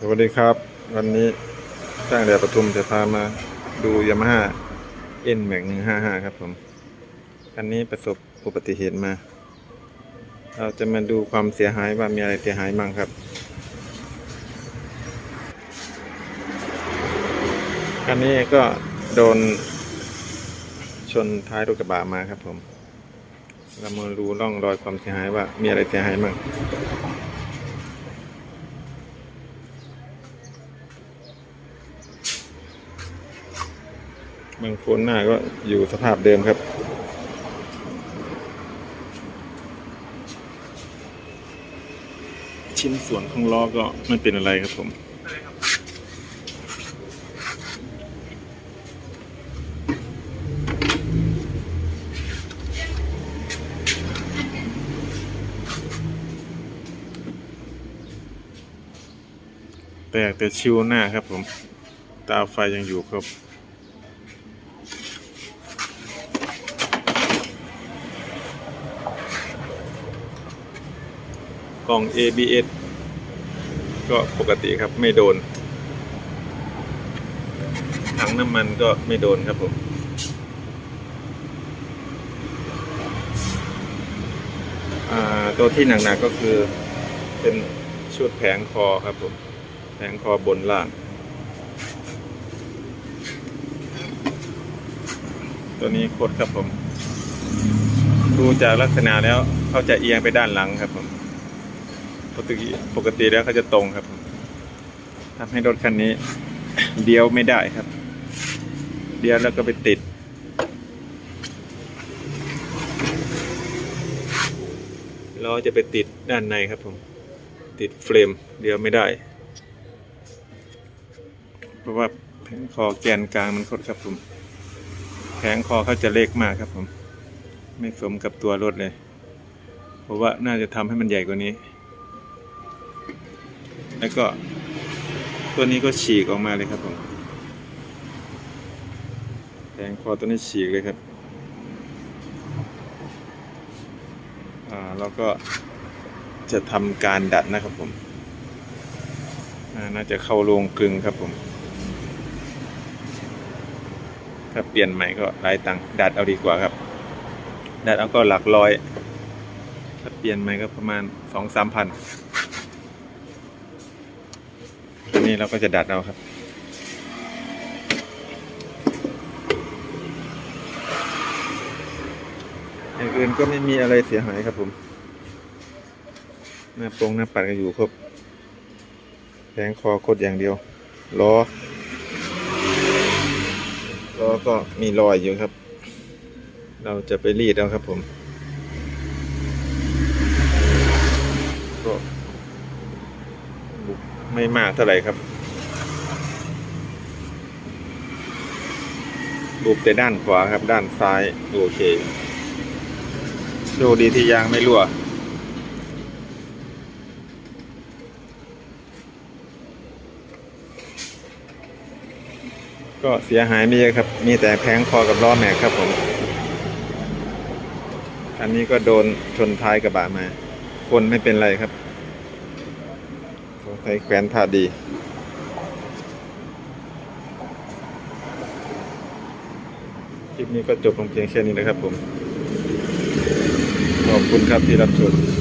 สวัสดีครับ วันนี้สร้างแดดปทุมจะพามาดูยามาฮ่าเอ็นแม็กหนึ่งห้าห้าครับผมคันนี้ประสบอุบัติเหตุมา เราจะมาดูความเสียหายว่ามีอะไรเสียหายบ้างครับคันนี้ก็โดนชนท้ายรถกระบะมาครับผม เรามาดูร่องรอยความเสียหายว่ามีอะไรเสียหายบ้าง บางคนหน้าก็อยู่สภาพเดิมครับ ชิ้นส่วนของล้อก็ไม่เป็นอะไรครับผมแตกแต่ชิวหน้าครับผม ตาไฟยังอยู่ครับ กล่อง ABS ก็ปกติครับไม่โดน ถังน้ำมันก็ไม่โดนครับผมตัวที่หนักๆก็คือเป็นชุดแผงคอครับผมแผงคอบนล่าง ตัวนี้โคตรครับผม ดูจากลักษณะแล้วเขาจะเอียงไปด้านหลังครับผม ปกติปกติแล้วเขาจะตรงครับทำให้รถคันนี้เลี้ยวไม่ได้ครับเลี้ยวแล้วก็ไปติด ล้อจะไปติดด้านในครับผม ติดเฟรมเลี้ยวไม่ได้ เพราะว่าแผงคอแกนกลางมันคดครับผม แผงคอเขาจะเล็กมากครับผม ไม่สมกับตัวรถเลย เพราะว่าน่าจะทำให้มันใหญ่กว่านี้ แล้วก็ตัวนี้ก็ฉีกออกมาเลยครับผมแผงคอตัวนี้ฉีกเลยครับ อ่าแล้วก็จะทำการดัดนะครับผม น่าจะเข้าโรงกลึงครับผม ถ้าเปลี่ยนใหม่ก็หลายตังค์ดัดเอาดีกว่าครับ ดัดเอาก็หลักร้อย ถ้าเปลี่ยนใหม่ก็ประมาณสองสามพัน อันนี้เราก็จะดัดเอาครับอย่างอื่นก็ไม่มีอะไรเสียหายครับผม หน้าปรงหน้าปัดก็อยู่ครบแผงคอโคตรอย่างเดียวล้อล้อก็มีรอยอยู่ครับ เราจะไปรีดเอาครับผม ก็ ไม่มากเท่าไหร่ครับบุบแต่ด้านขวาครับ ด้านซ้ายโอเคโชคดีที่ยางไม่รั่วก็เสียหายไม่เยอะครับ มีแต่แผงคอกับล้อแม็กครับผม อันนี้ก็โดนชนท้ายกระบะมา คนไม่เป็นไรครับ สงสัยแขวนผ้าดี คลิปนี้ก็จบลงเพียงแค่นี้นะครับผม ขอบคุณครับที่รับชม